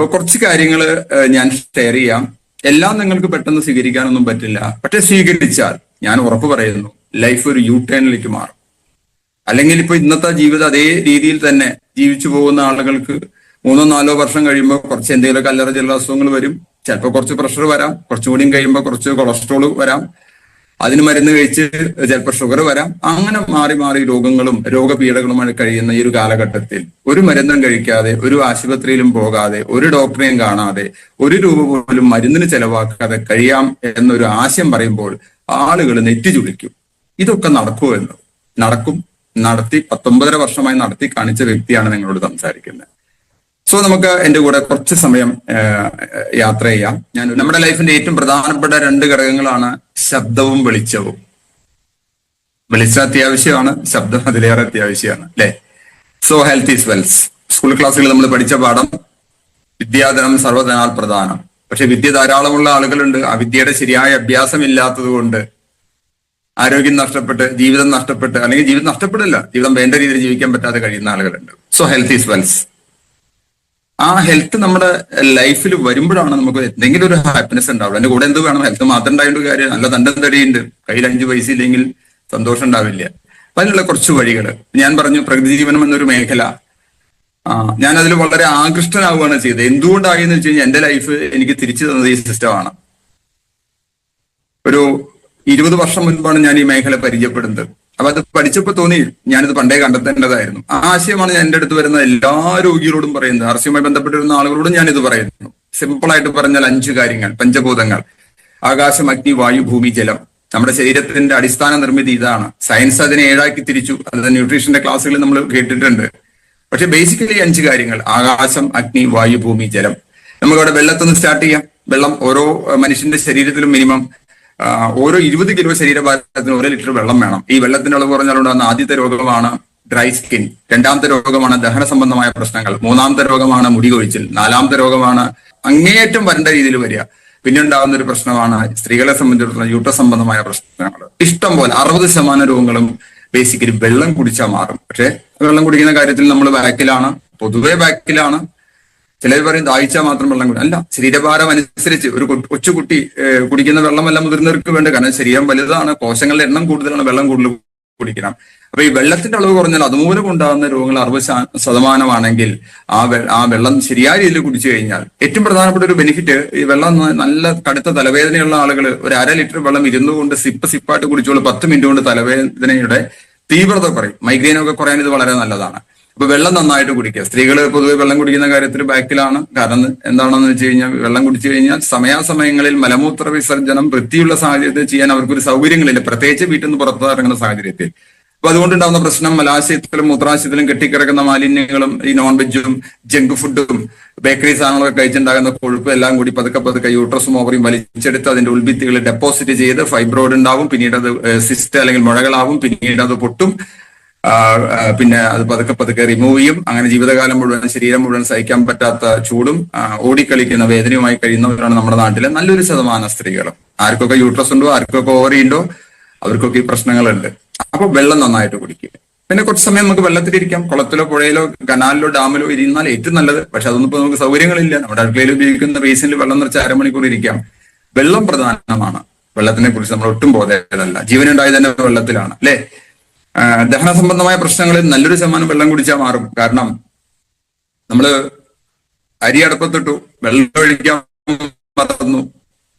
അപ്പൊ കുറച്ച് കാര്യങ്ങൾ ഞാൻ ഷെയർ ചെയ്യാം. എല്ലാം നിങ്ങൾക്ക് പെട്ടെന്ന് സ്വീകരിക്കാനൊന്നും പറ്റില്ല. പക്ഷെ സ്വീകരിച്ചാൽ ഞാൻ ഉറപ്പ് പറയുന്നു ലൈഫ് ഒരു യു ടേണിലേക്ക് മാറും. അല്ലെങ്കിൽ ഇപ്പൊ ഇന്നത്തെ ജീവിതം അതേ രീതിയിൽ തന്നെ ജീവിച്ചു പോകുന്ന ആളുകൾക്ക് മൂന്നോ നാലോ വർഷം കഴിയുമ്പോൾ കുറച്ച് എന്തെങ്കിലും കല്ലറ ചില അസുഖങ്ങൾ വരും. ചിലപ്പോൾ കുറച്ച് പ്രഷർ വരാം. കുറച്ചുകൂടിയും കഴിയുമ്പോൾ കുറച്ച് കൊളസ്ട്രോൾ വരാം. അതിന് മരുന്ന് കഴിച്ച് ചിലപ്പോൾ ഷുഗർ വരാം. അങ്ങനെ മാറി മാറി രോഗങ്ങളും രോഗപീഠകളുമായി കഴിയുന്ന ഈ ഒരു കാലഘട്ടത്തിൽ ഒരു മരുന്നും കഴിക്കാതെ ഒരു ആശുപത്രിയിലും പോകാതെ ഒരു ഡോക്ടറെയും കാണാതെ ഒരു രൂപ പോലും മരുന്നിന് ചെലവാക്കാതെ കഴിയാം എന്നൊരു ആശയം പറയുമ്പോൾ ആളുകൾ നെറ്റിചുളിക്കും ഇതൊക്കെ നടക്കുമോ എന്ന്. നടക്കും. നടത്തി പത്തൊമ്പതര വർഷമായി നടത്തി കാണിച്ച വ്യക്തിയാണ് നിങ്ങളോട് സംസാരിക്കുന്നത്. സോ നമുക്ക് എന്റെ കൂടെ കുറച്ച് സമയം യാത്ര ചെയ്യാം. ഞാൻ നമ്മുടെ ലൈഫിന്റെ ഏറ്റവും പ്രധാനപ്പെട്ട രണ്ട് ഘടകങ്ങളാണ് ശബ്ദവും വെളിച്ചവും. വെളിച്ചം അത്യാവശ്യമാണ് ശബ്ദം അതിലേറെ അത്യാവശ്യമാണ് അല്ലെ? So health is wealth school ക്ലാസ്സുകൾ നമ്മൾ പഠിച്ച പാഠം വിദ്യാധനം സർവധനാൽ പ്രധാനം. പക്ഷെ വിദ്യ ധാരാളമുള്ള ആളുകളുണ്ട്. ആ വിദ്യയുടെ ശരിയായ അഭ്യാസം ഇല്ലാത്തത് കൊണ്ട് ആരോഗ്യം നഷ്ടപ്പെട്ട് ജീവിതം നഷ്ടപ്പെട്ട് അല്ലെങ്കിൽ ജീവിതം നഷ്ടപ്പെടില്ല ജീവിതം വേണ്ട രീതിയിൽ ജീവിക്കാൻ പറ്റാതെ കഴിയുന്ന ആളുകളുണ്ട്. സോ ഹെൽത്ത് ഈസ് വെൽസ് ആ ഹെൽത്ത് നമ്മുടെ ലൈഫിൽ വരുമ്പോഴാണ് നമുക്ക് എന്തെങ്കിലും ഒരു ഹാപ്പിനെസ് ഉണ്ടാവുള്ളൂ. എന്റെ കൂടെ എന്ത് വേണം? ഹെൽത്ത് മാത്രം ഉണ്ടായിട്ട് കാര്യം. നല്ല തണ്ടം തടിയുണ്ട് കയ്യിൽ അഞ്ച് പൈസ ഇല്ലെങ്കിൽ സന്തോഷം ഉണ്ടാവില്ല. അപ്പൊ അതിനുള്ള കുറച്ച് വഴികൾ. ഞാൻ പറഞ്ഞു പ്രകൃതി ജീവനം എന്നൊരു മേഖല. ഞാൻ അതിൽ വളരെ ആകൃഷ്ടനാവുകയാണ് ചെയ്തത്. എന്തുകൊണ്ടായി എന്ന് വെച്ച് കഴിഞ്ഞാൽ എന്റെ ലൈഫ് എനിക്ക് തിരിച്ചു തന്നത് ഈ സിസ്റ്റമാണ് ഒരു ഇരുപത് വർഷം മുൻപാണ് ഞാൻ ഈ മേഖല പരിചയപ്പെടുന്നത്. അപ്പൊ അത് പഠിച്ചപ്പോ തോന്നി ഞാനിത് പണ്ടേ കണ്ടെത്തേണ്ടതായിരുന്നു. ആ ആശയമാണ് ഞാൻ എന്റെ അടുത്ത് വരുന്ന എല്ലാ രോഗികളോടും പറയുന്നത്. ആർസിയുമായി ബന്ധപ്പെട്ടിരുന്ന ആളുകളോടും ഞാൻ ഇത് പറയുന്നു. സിമ്പിൾ ആയിട്ട് പറഞ്ഞാൽ അഞ്ച് കാര്യങ്ങൾ പഞ്ചഭൂതങ്ങൾ. ആകാശം അഗ്നി വായു ഭൂമി ജലം. നമ്മുടെ ശരീരത്തിന്റെ അടിസ്ഥാന നിർമ്മിതി ഇതാണ്. സയൻസ് അതിനെ ഏഴാക്കി തിരിച്ചു. അത് ന്യൂട്രീഷന്റെ ക്ലാസ്സുകളിൽ നമ്മൾ കേട്ടിട്ടുണ്ട്. പക്ഷെ ബേസിക്കലി അഞ്ച് കാര്യങ്ങൾ. ആകാശം അഗ്നി വായു ഭൂമി ജലം. നമുക്കവിടെ വെള്ളത്തിൽ നിന്ന് സ്റ്റാർട്ട് ചെയ്യാം. വെള്ളം ഓരോ മനുഷ്യന്റെ ശരീരത്തിലും മിനിമം ഓരോ ഇരുപത് കിലോ ശരീരഭാരത്തിന് ഒരു ലിറ്റർ വെള്ളം വേണം. ഈ വെള്ളത്തിന്റെ അളവ് കുറഞ്ഞാലുണ്ടാകുന്ന ആദ്യത്തെ രോഗമാണ് ഡ്രൈ സ്കിൻ. രണ്ടാമത്തെ രോഗമാണ് ദഹന സംബന്ധമായ പ്രശ്നങ്ങൾ. മൂന്നാമത്തെ രോഗമാണ് മുടി കൊഴിച്ചിൽ. നാലാമത്തെ രോഗമാണ് അങ്ങേയറ്റം വരേണ്ട രീതിയിൽ വരിക. പിന്നെ ഉണ്ടാകുന്ന ഒരു പ്രശ്നമാണ് സ്ത്രീകളെ സംബന്ധിച്ചിടത്തോളം യൂട്ട സംബന്ധമായ പ്രശ്നങ്ങൾ. ഇഷ്ടം പോലെ അറുപത് ശതമാനം രോഗങ്ങളും ബേസിക്കലി വെള്ളം കുടിച്ചാൽ മാറും. പക്ഷെ വെള്ളം കുടിക്കുന്ന കാര്യത്തിൽ നമ്മൾ ബാക്കിലാണ് പൊതുവെ ബാക്കിലാണ് ചിലർ പറയും ദാഹിച്ചാൽ മാത്രം വെള്ളം കുടി അല്ല ശരീരഭാരം അനുസരിച്ച് ഒരു കൊച്ചുകുട്ടി കുടിക്കുന്ന വെള്ളമല്ല മുതിർന്നവർക്ക് വേണ്ട. കാരണം ശരീരം വലുതാണ് കോശങ്ങളുടെ എണ്ണം കൂടുതലാണ് വെള്ളം കൂടുതൽ കുടിക്കണം. അപ്പൊ ഈ വെള്ളത്തിന്റെ അളവ് കുറഞ്ഞാൽ അതുമൂലം ഉണ്ടാകുന്ന രോഗങ്ങൾ അറുപത് ശതമാനമാണെങ്കിൽ ആ ആ വെള്ളം ശരിയായ രീതിയിൽ കുടിച്ചു കഴിഞ്ഞാൽ ഏറ്റവും പ്രധാനപ്പെട്ട ഒരു ബെനിഫിറ്റ് ഈ വെള്ളം നല്ല കടുത്ത തലവേദനയുള്ള ആളുകൾ ഒരു അര ലിറ്റർ വെള്ളം ഇരുന്നു കൊണ്ട് സിപ്പ് സിപ്പായിട്ട് കുടിച്ചോളൂ പത്ത് മിനിറ്റ് കൊണ്ട് തലവേദനയുടെ തീവ്രത കുറയും. മൈഗ്രെയിനൊക്കെ കുറയാൻ ഇത് വളരെ നല്ലതാണ്. അപ്പൊ വെള്ളം നന്നായിട്ട് കുടിക്കുക. സ്ത്രീകൾ പൊതുവെ വെള്ളം കുടിക്കുന്ന കാര്യത്തിൽ ബാക്കിലാണ്. കാരണം എന്താണെന്ന് വെച്ച് കഴിഞ്ഞാൽ വെള്ളം കുടിച്ചു കഴിഞ്ഞാൽ സമയാസമയങ്ങളിൽ മലമൂത്ര വിസർജനം വൃത്തിയുള്ള സാഹചര്യത്തിൽ ചെയ്യാൻ അവർക്കൊരു സൗകര്യങ്ങളില്ല. പ്രത്യേകിച്ച് വീട്ടിൽ നിന്ന് പുറത്തു ഇറങ്ങുന്ന സാഹചര്യത്തിൽ. അപ്പൊ അതുകൊണ്ടുണ്ടാകുന്ന പ്രശ്നം മലാശയത്തിലും മൂത്രാശയത്തിലും കെട്ടിക്കിടക്കുന്ന മാലിന്യങ്ങളും ഈ നോൺ വെജും ജങ്ക് ഫുഡും ബേക്കറി സാധനങ്ങളൊക്കെ കഴിച്ചുണ്ടാകുന്ന കൊഴുപ്പ് എല്ലാം കൂടി പതുക്കെ പതുക്കെ യൂട്രസും ഓവറിയും വലിച്ചെടുത്ത് അതിന്റെ ഉൾഭിത്തികൾ ഡെപ്പോസിറ്റ് ചെയ്ത് ഫൈബ്രോയിഡ് ഉണ്ടാവും. പിന്നീട് അത് സിസ്റ്റ് അല്ലെങ്കിൽ മുഴകളാവും. പിന്നീട് അത് പൊട്ടും. പിന്നെ അത് പതുക്കെ പതുക്കെ റിമൂവ് ചെയ്യും. അങ്ങനെ ജീവിതകാലം മുഴുവൻ ശരീരം മുഴുവൻ സഹിക്കാൻ പറ്റാത്ത ചൂടും ഓടിക്കളിക്കുന്ന വേദനയുമായി കഴിയുന്നവരാണ് നമ്മുടെ നാട്ടിലെ നല്ലൊരു ശതമാനം സ്ത്രീകൾ ആർക്കൊക്കെ യൂട്രസ് ഉണ്ടോ ആർക്കൊക്കെ ഓവറി ഉണ്ടോ അവർക്കൊക്കെ ഈ പ്രശ്നങ്ങളുണ്ട്. അപ്പൊ വെള്ളം നന്നായിട്ട് കുടിക്കുക പിന്നെ കുറച്ച് സമയം നമുക്ക് വെള്ളത്തിലിരിക്കാം കുളത്തിലോ പുഴയിലോ കനാലിലോ ഡാമിലോ ഇരുന്നാൽ ഏറ്റവും നല്ലത്. പക്ഷെ അതൊന്നും ഇപ്പൊ നമുക്ക് സൗകര്യങ്ങളില്ല. നമ്മുടെ അടുക്കളയിൽ ഉപയോഗിക്കുന്ന ബേസിനിൽ വെള്ളം നിറച്ച് അരമണിക്കൂർ ഇരിക്കാം. വെള്ളം പ്രധാനമാണ്. വെള്ളത്തിനെ കുറിച്ച് നമ്മൾ ഒട്ടും ബോധേതല്ല ജീവനുണ്ടായത് തന്നെ വെള്ളത്തിലാണ് അല്ലെ? ദഹന സംബന്ധമായ പ്രശ്നങ്ങളിൽ നല്ലൊരു ശതമാനം വെള്ളം കുടിച്ചാൽ മാറും. കാരണം നമ്മൾ അരി അടപ്പത്തിട്ടു വെള്ളം ഒഴിക്കാൻ മറന്നു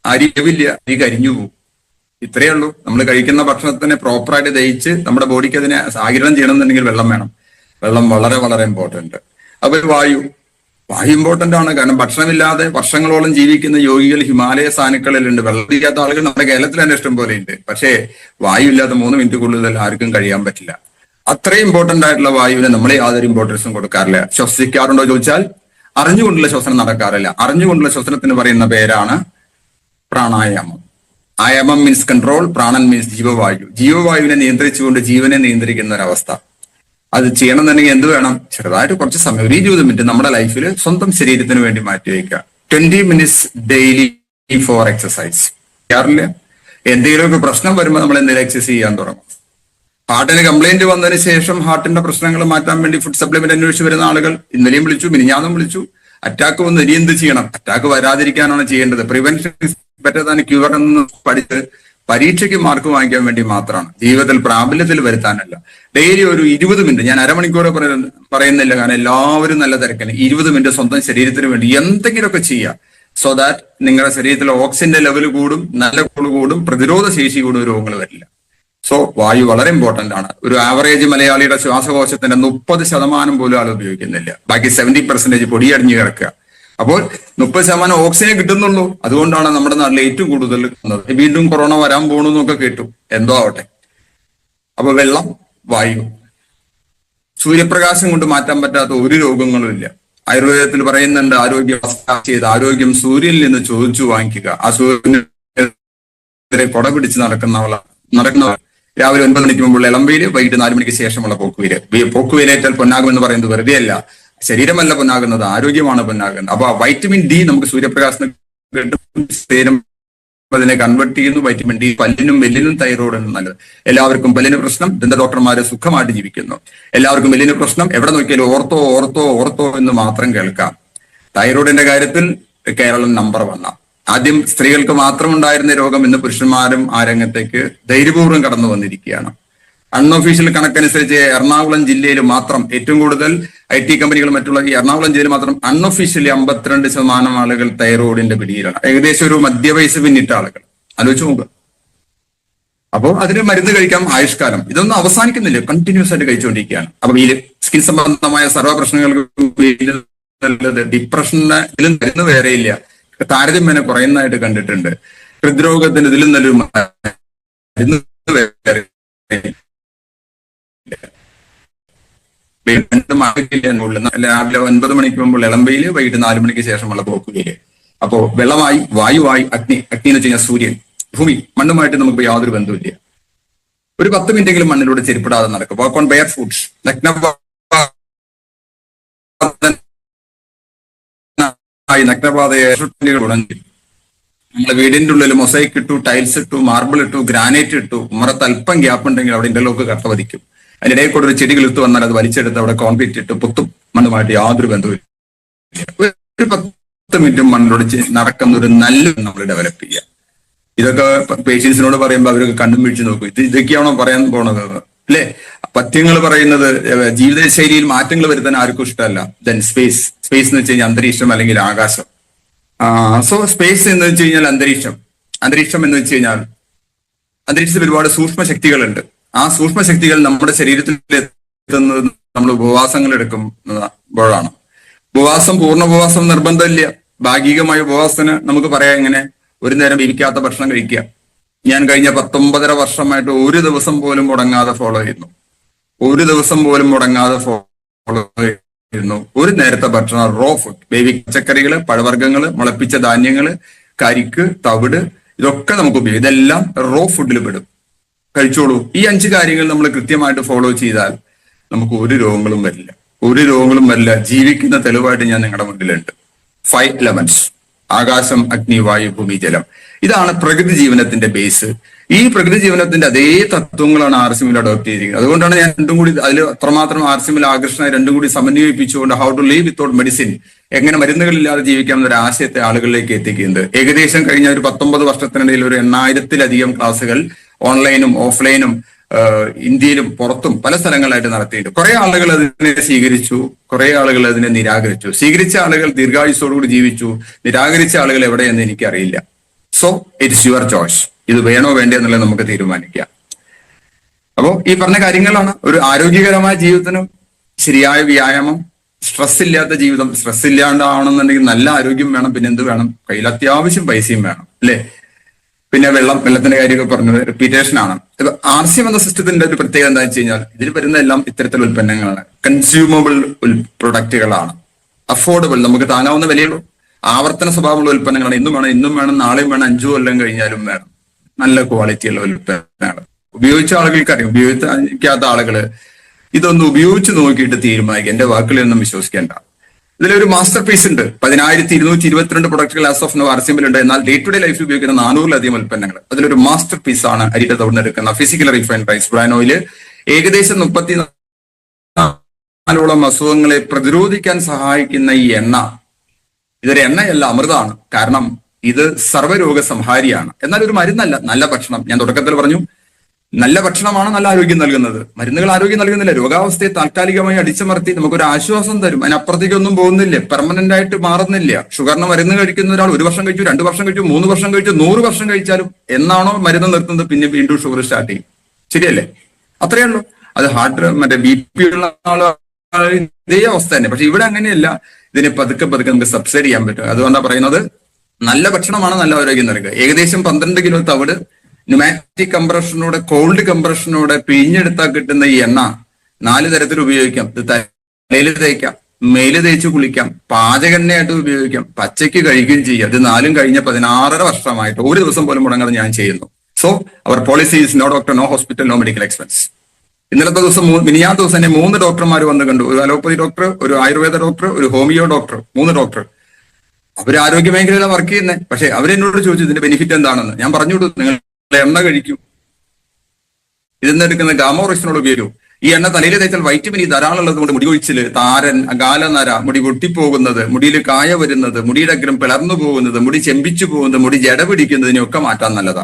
അരി ഇല്ല അരി കരിഞ്ഞു പോകും ഇത്രയേ ഉള്ളൂ. നമ്മൾ കഴിക്കുന്ന ഭക്ഷണത്തിനെ പ്രോപ്പറായിട്ട് ദഹിച്ച് നമ്മുടെ ബോഡിക്ക് അതിനെ ആകിരണം ചെയ്യണമെന്നുണ്ടെങ്കിൽ വെള്ളം വേണം. വെള്ളം വളരെ വളരെ ഇമ്പോർട്ടന്റ് അപ്പൊ വായു വായു ഇമ്പോർട്ടന്റ് ആണ്. കാരണം ഭക്ഷണമില്ലാതെ വർഷങ്ങളോളം ജീവിക്കുന്ന യോഗികൾ ഹിമാലയ സാനുക്കളിലുണ്ട്. വെള്ളമില്ലാത്ത ആളുകൾ നമ്മുടെ കേരളത്തിൽ തന്നെ ഇഷ്ടം പോലെ ഉണ്ട്. പക്ഷേ വായു ഇല്ലാത്ത മൂന്ന് മിനിറ്റ് കൂടുതൽ ആർക്കും കഴിയാൻ പറ്റില്ല. അത്രയും ഇമ്പോർട്ടന്റ് ആയിട്ടുള്ള വായുവിന് നമ്മൾ യാതൊരു ഇമ്പോർട്ടൻസും കൊടുക്കാറില്ല. ശ്വസിക്കാറുണ്ടോ ചോദിച്ചാൽ അറിഞ്ഞുകൊണ്ടുള്ള ശ്വസനം നടക്കാറില്ല. അറിഞ്ഞുകൊണ്ടുള്ള ശ്വസനത്തിന് പറയുന്ന പേരാണ് പ്രാണായാമം. ആയാമം മീൻസ് കൺട്രോൾ പ്രാണൻ മീൻസ് ജീവവായു. ജീവവായുവിനെ നിയന്ത്രിച്ചുകൊണ്ട് ജീവനെ നിയന്ത്രിക്കുന്ന ഒരവസ്ഥ. അത് ചെയ്യണം എന്നുണ്ടെങ്കിൽ എന്ത് വേണം? ചെറുതായിട്ട് കുറച്ച് സമയം ഒരു ഇരുപത് മിനിറ്റ് നമ്മുടെ ലൈഫിൽ സ്വന്തം ശരീരത്തിന് വേണ്ടി മാറ്റി വയ്ക്കുക. Twenty minutes daily for exercise ചെയ്യാറില്ല. എന്തെങ്കിലുമൊക്കെ പ്രശ്നം വരുമ്പോൾ നമ്മൾ എന്തെങ്കിലും എക്സസൈസ് ചെയ്യാൻ തുടങ്ങും. ഹാർട്ടിന് കംപ്ലൈന്റ് വന്നതിന് ശേഷം ഹാർട്ടിന്റെ പ്രശ്നങ്ങൾ മാറ്റാൻ വേണ്ടി ഫുഡ് സപ്ലിമെന്റ് അന്വേഷിച്ച് വരുന്ന ആളുകൾ ഇന്നലെയും വിളിച്ചു മിനിഞ്ഞാന്നും വിളിച്ചു. അറ്റാക്ക് വന്ന് ഇനി എന്ത് ചെയ്യണം? അറ്റാക്ക് വരാതിരിക്കാനാണ് ചെയ്യേണ്ടത്. പ്രിവെൻഷൻ ബെറ്റർ ദാൻ ക്യൂർ എന്ന് പഠിച്ച് പരീക്ഷയ്ക്ക് മാർക്ക് വാങ്ങിക്കാൻ വേണ്ടി മാത്രമാണ്. ജീവിതത്തിൽ പ്രാബല്യത്തിൽ വരുത്താനല്ല. ഡെയിലി ഒരു ഇരുപത് മിനിറ്റ് ഞാൻ അരമണിക്കൂർ പറയുന്ന- പറയുന്നില്ല കാരണം എല്ലാവരും നല്ല തിരക്കല്ല. ഇരുപത് മിനിറ്റ് സ്വന്തം ശരീരത്തിന് വേണ്ടി എന്തെങ്കിലുമൊക്കെ ചെയ്യുക സോ ദാറ്റ് നിങ്ങളുടെ ശരീരത്തിലെ ഓക്സിജന്റെ ലെവൽ കൂടും നല്ല കൂട് കൂടും പ്രതിരോധ ശേഷി കൂടും രോഗങ്ങൾ വരില്ല. സോ വായു വളരെ ഇമ്പോർട്ടന്റ് ആണ്. ഒരു ആവറേജ് മലയാളിയുടെ ശ്വാസകോശത്തിന്റെ മുപ്പത് ശതമാനം പോലും ആൾ ഉപയോഗിക്കുന്നില്ല. ബാക്കി സെവന്റി പെർസെന്റേജ് പൊടിയടിഞ്ഞു കിടക്കുക. അപ്പോൾ മുപ്പത് ശതമാനം ഓക്സിജൻ കിട്ടുന്നുള്ളൂ. അതുകൊണ്ടാണ് നമ്മുടെ നാട്ടിൽ ഏറ്റവും കൂടുതൽ. വീണ്ടും കൊറോണ വരാൻ പോകണമെന്നൊക്കെ കേട്ടു. എന്തോ ആവട്ടെ. അപ്പൊ വെള്ളം വായു. സൂര്യപ്രകാശം കൊണ്ട് മാറ്റാൻ പറ്റാത്ത ഒരു രോഗങ്ങളും ഇല്ല. ആയുർവേദത്തിൽ പറയുന്നുണ്ട് ആരോഗ്യ ചെയ്ത് ആരോഗ്യം സൂര്യനിൽ നിന്ന് ചോദിച്ചു വാങ്ങിക്കുക. ആ സൂര്യനെതിരെ കൊട പിടിച്ച് നടക്കുന്നവള നടക്കുന്നവർ രാവിലെ ഒൻപത് മണിക്ക് മുമ്പുള്ള ഇളമ്പയിൽ വൈകിട്ട് നാല് മണിക്ക് ശേഷമുള്ള പോക്കുവീര്. പോക്കുവീരേറ്റാൽ പൊന്നാകും എന്ന് പറയുന്നത് വെറുതെ അല്ല ശരീരമല്ല പൊന്നാകുന്നത് ആരോഗ്യമാണ് പൊന്നാകുന്നത് അപ്പൊ വൈറ്റമിൻ ഡി നമുക്ക് സൂര്യപ്രകാശം അതിനെ കൺവേർട്ട് ചെയ്യുന്നു. വൈറ്റമിൻ ഡി പല്ലിനും വെല്ലിനും തൈറോയിഡിനും നല്ലത്. എല്ലാവർക്കും പല്ലിന് പ്രശ്നം ദന്ത ഡോക്ടർമാര് സുഖമായിട്ട് ജീവിക്കുന്നു. എല്ലാവർക്കും വെല്ലിന് പ്രശ്നം എവിടെ നോക്കിയാലും ഓർത്തോ ഓർത്തോ ഓർത്തോ എന്ന് മാത്രം കേൾക്കാം. തൈറോയിഡിന്റെ കാര്യത്തിൽ കേരളം നമ്പർ വന്ന ആദ്യം സ്ത്രീകൾക്ക് മാത്രം ഉണ്ടായിരുന്ന രോഗം ഇന്ന് പുരുഷന്മാരും ആ രംഗത്തേക്ക് ധൈര്യപൂർവം കടന്നു വന്നിരിക്കുകയാണ് അൺഒഫീഷ്യൽ കണക്കനുസരിച്ച് എറണാകുളം ജില്ലയിൽ മാത്രം ഏറ്റവും കൂടുതൽ ഐ ടി കമ്പനികൾ മറ്റുള്ള ഈ എറണാകുളം ജില്ലയിൽ മാത്രം അൺഒഫീഷ്യലി അമ്പത്തിരണ്ട് ശതമാനം ആളുകൾ തൈറോയിഡിന്റെ പിടിയിലാണ്. ഏകദേശം ഒരു മധ്യവയസ്സ് പിന്നിട്ട ആളുകൾ. ആലോചിച്ച് നോക്കുക അപ്പോൾ അതിന് മരുന്ന് കഴിക്കാം ആയുഷ്കാലം. ഇതൊന്നും അവസാനിക്കുന്നില്ല. കണ്ടിന്യൂസ് ആയിട്ട് കഴിച്ചുകൊണ്ടിരിക്കുകയാണ്. അപ്പൊ ഈ സ്കിൻ സംബന്ധമായ സർവ പ്രശ്നങ്ങൾക്കും നല്ലത് ഡിപ്രഷന് ഇതിലും മരുന്ന് വേറെയില്ല താരതമ്യേന കുറയുന്നതായിട്ട് കണ്ടിട്ടുണ്ട്. ഹൃദ്രോഗത്തിന് ഇതിലും നല്ലൊരു മരുന്ന് വേറെ രാവിലെ ഒൻപത് മണിക്ക് മുമ്പ് ഇളമ്പയിൽ വൈകിട്ട് നാല് മണിക്ക് ശേഷമുള്ള പോക്കുകയിൽ അപ്പോ വെള്ളമായി വായുവായി അഗ്നി അഗ്നി എന്ന് വെച്ച് സൂര്യൻ ഭൂമി മണ്ണുമായിട്ട് നമുക്ക് യാതൊരു ബന്ധമില്ല ഒരു പത്ത് മിനിറ്റെങ്കിലും മണ്ണിലൂടെ ചെരുപ്പിടാതെ നടക്കും. വാക്ക് ഓൺ ബെയർ ഫുഡ്സ് നഗ്നപാതയെ ഉണങ്ങി. നമ്മളെ വീടിന്റെ ഉള്ളിൽ മൊസൈക്ക് ഇട്ടു ടൈൽസ് ഇട്ടു മാർബിൾ ഇട്ടു ഗ്രാനൈറ്റ് ഇട്ടു ഉമ്മറത്ത് അല്പം ഗ്യാപ്പ് ഉണ്ടെങ്കിൽ അവിടെ ഇന്റർലോക്ക് കട്ട വധിക്കും അതിനിടയിൽ കൂടെ ഒരു ചെടി കിളുത്ത് വന്നാൽ അത് വലിച്ചെടുത്ത് അവിടെ കോൺക്രീറ്റ് ഇട്ട് പുത്തും മണ്ണുമായിട്ട് യാതൊരു ബന്ധവും ഒരു പത്ത് മിനിറ്റും മണ്ണിലൂടെ നടക്കുന്ന ഒരു നല്ല നമ്മൾ ഡെവലപ്പ് ചെയ്യുക. ഇതൊക്കെ പേഷ്യൻസിനോട് പറയുമ്പോൾ അവരൊക്കെ കണ്ടും വീഴ്ച നോക്കും. ഇത് ഇതൊക്കെയാണോ പറയാൻ പോണത്? അല്ലേ? പഥ്യങ്ങൾ പറയുന്നത് ജീവിതശൈലിയിൽ മാറ്റങ്ങൾ വരുത്താൻ ആർക്കും ഇഷ്ടമല്ല. ദെൻ സ്പേസ് സ്പേസ് എന്ന് വെച്ച് കഴിഞ്ഞാൽ അന്തരീക്ഷം അല്ലെങ്കിൽ ആകാശം. സോ സ്പേസ് എന്ന് വെച്ച് കഴിഞ്ഞാൽ അന്തരീക്ഷം. അന്തരീക്ഷം എന്ന് വെച്ച് കഴിഞ്ഞാൽ അന്തരീക്ഷത്തിൽ ഒരുപാട് സൂക്ഷ്മ ശക്തികളുണ്ട് ആ സൂക്ഷ്മ ശക്തികൾ നമ്മുടെ ശരീരത്തിൽ എത്തുന്നത് നമ്മൾ ഉപവാസങ്ങൾ എടുക്കുമ്പോഴാണ് ഉപവാസം പൂർണ ഉപവാസം നിർബന്ധമില്ല. ഭാഗികമായ ഉപവാസത്തിന് നമുക്ക് പറയാം എങ്ങനെ ഒരു നേരം ഇരിക്കാത്ത ഭക്ഷണം കഴിക്കുക. ഞാൻ കഴിഞ്ഞ പത്തൊമ്പതര വർഷമായിട്ട് ഒരു ദിവസം പോലും മുടങ്ങാതെ ഫോളോ ചെയ്യുന്നു. ഒരു ദിവസം പോലും മുടങ്ങാതെ ഫോളോ ചെയ്യുന്നു. ഒരു നേരത്തെ ഭക്ഷണം റോ ഫുഡ് ബേബി പച്ചക്കറികൾ പഴവർഗങ്ങൾ മുളപ്പിച്ച ധാന്യങ്ങൾ കരിക്ക് തവിട് ഇതൊക്കെ നമുക്ക് ഉപയോഗിക്കും. ഇതെല്ലാം റോ ഫുഡിൽ പെടും കഴിച്ചോളൂ. ഈ അഞ്ച് കാര്യങ്ങൾ നമ്മൾ കൃത്യമായിട്ട് ഫോളോ ചെയ്താൽ നമുക്ക് ഒരു രോഗങ്ങളും വരില്ല. ഒരു രോഗങ്ങളും വരില്ല. ജീവിക്കുന്ന തെളിവായിട്ട് ഞാൻ നിങ്ങളുടെ മുന്നിലുണ്ട്. ഫൈവ് എലമെന്റ്സ് ആകാശം അഗ്നി വായു ഭൂമി ജലം. ഇതാണ് പ്രകൃതി ജീവനത്തിന്റെ ബേസ് ഈ പ്രകൃതി ജീവനത്തിന്റെ അതേ തത്വങ്ങളാണ് ആർ സിമിൽ അഡോപ്റ്റ് ചെയ്തിരിക്കുന്നത്. അതുകൊണ്ടാണ് ഞാൻ രണ്ടും കൂടി അതിൽ അത്രമാത്രം ആർ സിമിൽ ആകർഷണമായി രണ്ടും കൂടി സമന്വയിപ്പിച്ചുകൊണ്ട് how to live without medicine എങ്ങനെ മരുന്നുകളില്ലാതെ ജീവിക്കാം എന്നൊരു ആശയത്തെ ആളുകളിലേക്ക് എത്തിക്കുന്നത് ഏകദേശം കഴിഞ്ഞ ഒരു പത്തൊമ്പത് വർഷത്തിനിടയിൽ ഒരു എണ്ണായിരത്തിലധികം ക്ലാസുകൾ ഓൺലൈനും ഓഫ്ലൈനും ഇന്ത്യയിലും പുറത്തും പല സ്ഥലങ്ങളായിട്ട് നടത്തിയിട്ടുണ്ട്. കുറെ ആളുകൾ അതിനെ സ്വീകരിച്ചു കുറെ ആളുകൾ അതിനെ നിരാകരിച്ചു. സ്വീകരിച്ച ആളുകൾ ദീർഘായുസോടുകൂടി ജീവിച്ചു. നിരാകരിച്ച ആളുകൾ എവിടെയെന്ന് എനിക്കറിയില്ല. സോ ഇറ്റ്സ് യുവർ ചോയ്സ് ഇത് വേണോ വേണ്ടേ എന്നുള്ളത് നമുക്ക് തീരുമാനിക്കാം. അപ്പോ ഈ പറഞ്ഞ കാര്യങ്ങളാണ്. ഒരു ആരോഗ്യകരമായ ജീവിതത്തിനും ശരിയായ വ്യായാമം സ്ട്രെസ് ഇല്ലാത്ത ജീവിതം സ്ട്രെസ് ഇല്ലാണ്ടാവണമെന്നുണ്ടെങ്കിൽ നല്ല ആരോഗ്യം വേണം പിന്നെ എന്ത് വേണം? കയ്യിൽ അത്യാവശ്യം പൈസയും വേണം അല്ലേ? പിന്നെ വെള്ളം വെള്ളത്തിന്റെ കാര്യമൊക്കെ പറഞ്ഞത് റിപ്പീറ്റേഷൻ ആണ്. ആർ സി എന്ന സിസ്റ്റത്തിന്റെ ഒരു പ്രത്യേകത എന്താ വെച്ച് കഴിഞ്ഞാൽ ഇതിൽ വരുന്ന എല്ലാം ഇത്തരത്തിലുള്ള ഉൽപ്പന്നങ്ങളാണ്. കൺസ്യൂമബിൾ പ്രൊഡക്റ്റുകളാണ് അഫോർഡബിൾ നമുക്ക് താങ്ങാവുന്ന വിലയുള്ളൂ. ആവർത്തന സ്വഭാവമുള്ള ഉൽപ്പന്നങ്ങളാണ്. ഇന്നും വേണം ഇന്നും വേണം നാളെയും വേണം അഞ്ചു കൊല്ലം കഴിഞ്ഞാലും വേണം. നല്ല ക്വാളിറ്റിയുള്ള ഉൽപ്പന്നങ്ങൾ ഉപയോഗിച്ച ആളുകൾക്ക് അറിയാം ഉപയോഗിക്കാത്ത ആളുകൾ ഇതൊന്ന് ഉപയോഗിച്ച് നോക്കിയിട്ട് തീരുമാനിക്കുക എന്റെ വാക്കുകളിലൊന്നും വിശ്വസിക്കേണ്ട. ഇതിലൊരു മാസ്റ്റർ പീസ് ഉണ്ട്. പതിനായിരത്തി ഇരുന്നൂറ്റി ഇരുപത്തിരണ്ട് പ്രൊഡക്റ്റുകൾ ആസ് ഓഫ് നോ ആർസിമിൽ ഉണ്ട്. എന്നാൽ ഡേ ടു ഡേ ലൈഫിൽ ഉപയോഗിക്കുന്ന നാനൂറിലധികം ഉൽപ്പന്നങ്ങൾ. അതിലൊരു മാസ്റ്റർ പീസ് ആണ് അരിയുടെ തുറന്നെടുക്കുന്ന ഫിസിക്കൽ റിഫൈൻഡ് റൈസ് ബ്രാൻ ഏകദേശം മുപ്പത്തി നാലോളം അസുഖങ്ങളെ പ്രതിരോധിക്കാൻ സഹായിക്കുന്ന ഈ എണ്ണ. ഇതൊരു എണ്ണയല്ല അമൃതാണ്. കാരണം ഇത് സർവരോഗ സംഹാരിയാണ് എന്നാൽ ഒരു മരുന്നല്ല നല്ല ഭക്ഷണം. ഞാൻ തുടക്കത്തിൽ പറഞ്ഞു നല്ല ഭക്ഷണമാണ് നല്ല ആരോഗ്യം നൽകുന്നത്? മരുന്നുകൾ ആരോഗ്യം നൽകുന്നില്ല. രോഗാവസ്ഥയെ താൽക്കാലികമായി അടിച്ചമർത്തി നമുക്കൊരു ആശ്വാസം തരും. അതിനപ്പുറത്തേക്കൊന്നും പോകുന്നില്ല. പെർമനന്റ് ആയിട്ട് മാറുന്നില്ല. ഷുഗറിന് മരുന്ന് കഴിക്കുന്ന ഒരാൾ ഒരു വർഷം കഴിച്ചു രണ്ട് വർഷം കഴിച്ചു മൂന്ന് വർഷം കഴിച്ചു നൂറ് വർഷം കഴിച്ചാലും എന്നാണോ മരുന്ന് നിർത്തുന്നത്? പിന്നെ വീണ്ടും ഷുഗർ സ്റ്റാർട്ട് ചെയ്യും. ശരിയല്ലേ? അത്രയേ ഉള്ളൂ. അത് ഹാർട്ട് മറ്റേ ബി പി ഉള്ള ആൾ ഇതേ അവസ്ഥ തന്നെ. പക്ഷെ ഇവിടെ അങ്ങനെയല്ല. ഇതിനെ പതുക്കെ പതുക്കെ നമുക്ക് സബ്സിഡി ചെയ്യാൻ പറ്റും. അതുകൊണ്ടാണ് പറയുന്നത് നല്ല ഭക്ഷണമാണ് നല്ല ആരോഗ്യം നൽകുക. ഏകദേശം പന്ത്രണ്ട് കിലോ തവിട് ന്യൂമാറ്റിക് കംപ്രഷനോടെ കോൾഡ് കംപ്രഷനോടെ പിഴിഞ്ഞെടുത്താൽ കിട്ടുന്ന ഈ എണ്ണ നാല് തരത്തിൽ ഉപയോഗിക്കാം. ഇത് തലയിൽ തേക്കാം മേൽ തേച്ച് കുളിക്കാം പാചകണ്ണയായിട്ട് ഉപയോഗിക്കാം പച്ചയ്ക്ക് കഴിക്കുകയും ചെയ്യാം. ഇത് നാലും കഴിഞ്ഞ പതിനാറര വർഷമായിട്ട് ഒരു ദിവസം പോലും മുടങ്ങാതെ ഞാൻ ചെയ്യുന്നു. So our policy is no doctor no hospital no medical expense ഇന്നലത്തെ ദിവസം മിനിയാ ദിവസം തന്നെ മൂന്ന് ഡോക്ടർമാർ വന്ന് കണ്ടു. ഒരു അലോപ്പതി ഡോക്ടർ ഒരു ആയുർവേദ ഡോക്ടർ ഒരു ഹോമിയോ ഡോക്ടർ മൂന്ന് ഡോക്ടർ. അവർ ആരോഗ്യ മേഖലയിലാണ് വർക്ക് ചെയ്യുന്നത് പക്ഷെ അവരെന്നോട് ചോദിച്ചു ഇതിന്റെ ബെനിഫിറ്റ് എന്താണെന്ന്. ഞാൻ പറഞ്ഞു കൊടുത്തു നിങ്ങൾ എണ്ണ കഴിക്കും. ഇതെന്ന് എടുക്കുന്ന ഗാമോറിസിനോട് ഉപയോഗിക്കൂ ഈ എണ്ണ തലയിൽ തേച്ചാൽ വൈറ്റമിൻ ഇ ധാരാളം ഉള്ളത് കൊണ്ട് മുടി കൊഴിച്ചിൽ താരൻ അകാലനര മുടി പൊട്ടിപ്പോകുന്നത് മുടിയിൽ കായ വരുന്നത് മുടിയുടെ അഗ്രം പിളർന്നു പോകുന്നത് മുടി ചെമ്പിച്ചു പോകുന്നത് മുടി ജട പിടിക്കുന്നതിനെയൊക്കെ മാറ്റാൻ നല്ലതാ.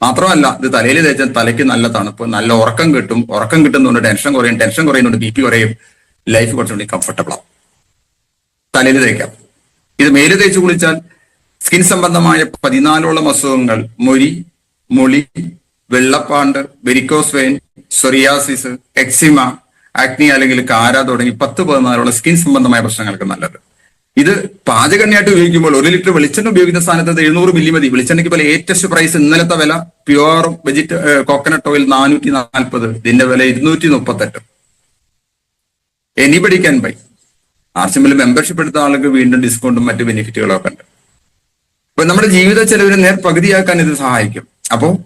മാത്രമല്ല ഇത് തലയിൽ തേച്ചാൽ തലയ്ക്ക് നല്ല തണുപ്പ് നല്ല ഉറക്കം കിട്ടും. ഉറക്കം കിട്ടുന്നതുകൊണ്ട് ടെൻഷൻ കുറയും. ടെൻഷൻ കുറയുന്നുണ്ട് ബി പി കുറയും. ലൈഫ് കുറച്ചുകൂടി കംഫർട്ടബിൾ ആവും തലയിൽ തേക്കാം. ഇത് മേൽ തേച്ച് കുളിച്ചാൽ സ്കിൻ സംബന്ധമായ പതിനാലോളം അസുഖങ്ങൾ മൊരി മൊളി വെള്ളപ്പാണ്ട് varicose vein psoriasis eczema acne അല്ലെങ്കിൽ കാര തുടങ്ങി പത്ത് പതിനാലോളം സ്കിൻ സംബന്ധമായ പ്രശ്നങ്ങൾക്ക് നല്ലത്. ഇത് പാചകണ്ണിയായിട്ട് ഉപയോഗിക്കുമ്പോൾ ഒരു ലിറ്റർ വെളിച്ചെണ്ണ ഉപയോഗിക്കുന്ന സ്ഥാനത്ത് എഴുന്നൂറ് മില്ലി മതി. വെളിച്ചെണ്ണയ്ക്ക് പോലെ ഏറ്റവും പ്രൈസ് ഇന്നലത്തെ വില പ്യുവർ വെജിറ്റ കോക്കനട്ട് ഓയിൽ നാനൂറ്റി നാൽപ്പത് ഇതിന്റെ വില ഇരുന്നൂറ്റി മുപ്പത്തെട്ട് എനിബഡി ക്യാൻ ബൈ ആർസിമിൽ മെമ്പർഷിപ്പ് എടുത്ത ആൾക്ക് വീണ്ടും ഡിസ്കൗണ്ടും മറ്റു ബെനിഫിറ്റുകളൊക്കെ ഉണ്ട്. അപ്പൊ നമ്മുടെ ജീവിത ചെലവിനെ നേർ പകുതിയാക്കാൻ ഇത് സഹായിക്കും. അപ്പോ